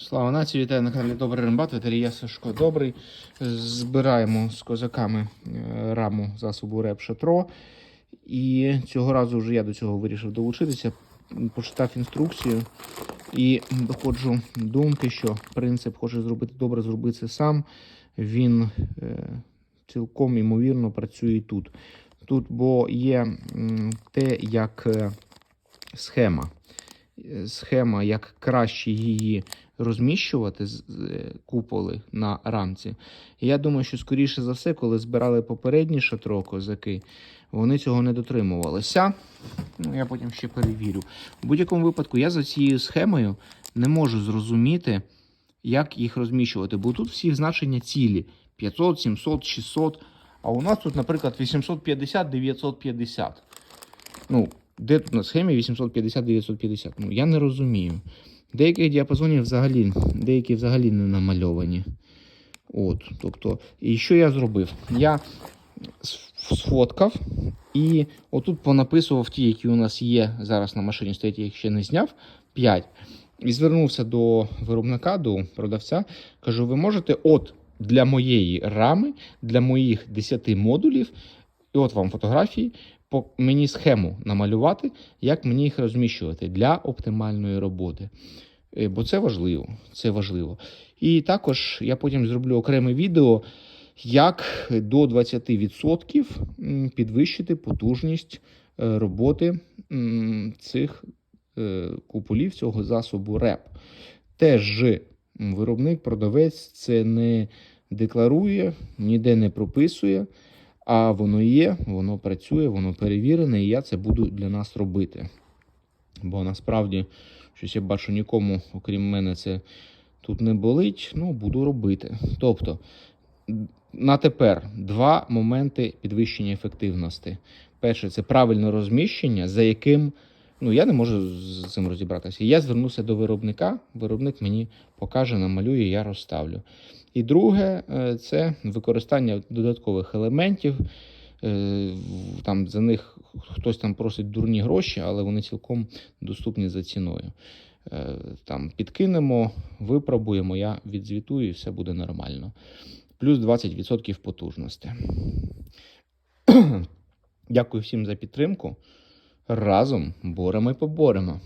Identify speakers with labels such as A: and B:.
A: Слава нації, вітаю на каналі Добрий Рембат, ветерія Сашко Добрий. Збираємо з козаками е, раму засобу реп шатро. І цього разу вже я до цього вирішив долучитися. Почитав інструкцію і доходжу думки, що принцип хоче зробити добре, зроби це сам. Він е, цілком імовірно працює і тут. Тут, бо є те, як е, схема. Е, Схема, як краще її розміщувати з- куполи на рамці. Я думаю, що скоріше за все, коли збирали попередні шатро козаки, вони цього не дотримувалися. Ну, я потім ще перевірю. У будь-якому випадку я за цією схемою не можу зрозуміти, як їх розміщувати, бо тут всі значення цілі: 500, 700, 600. А у нас тут, наприклад, 850, 950. Ну, де тут на схемі 850, 950? Ну, я не розумію. Деяких діапазонів взагалі, деякі взагалі не намальовані. От, тобто, і що я зробив? Я сфоткав і отут понаписував ті, які у нас є зараз на машині, стоять, я їх ще не зняв. 5. І звернувся до виробника, до продавця. Кажу, ви можете от для моєї рами, для моїх 10 модулів, і от вам фотографії, мені схему намалювати, як мені їх розміщувати для оптимальної роботи. Е, Бо це важливо. Це важливо. І також я потім зроблю окреме відео, як до 20% підвищити потужність е, роботи цих е, куполів, цього засобу РЕП. Теж виробник, продавець це не декларує, ніде не прописує. А воно є, воно працює, воно перевірене, і я це буду для нас робити. Бо насправді, щось я бачу, нікому, окрім мене, це тут не болить, ну, буду робити. Тобто, на тепер два моменти підвищення ефективності. Перше, це правильне розміщення, за яким ну, я не можу з цим розібратися. Я звернуся до виробника, виробник мені покаже, намалює, я розставлю. І друге, е, це використання додаткових елементів. Е, Там за них хтось там просить дурні гроші, але вони цілком доступні за ціною. Е, Там підкинемо, випробуємо, я відзвітую і все буде нормально. Плюс 20% потужності. Дякую всім за підтримку. Разом боремо і поборемо.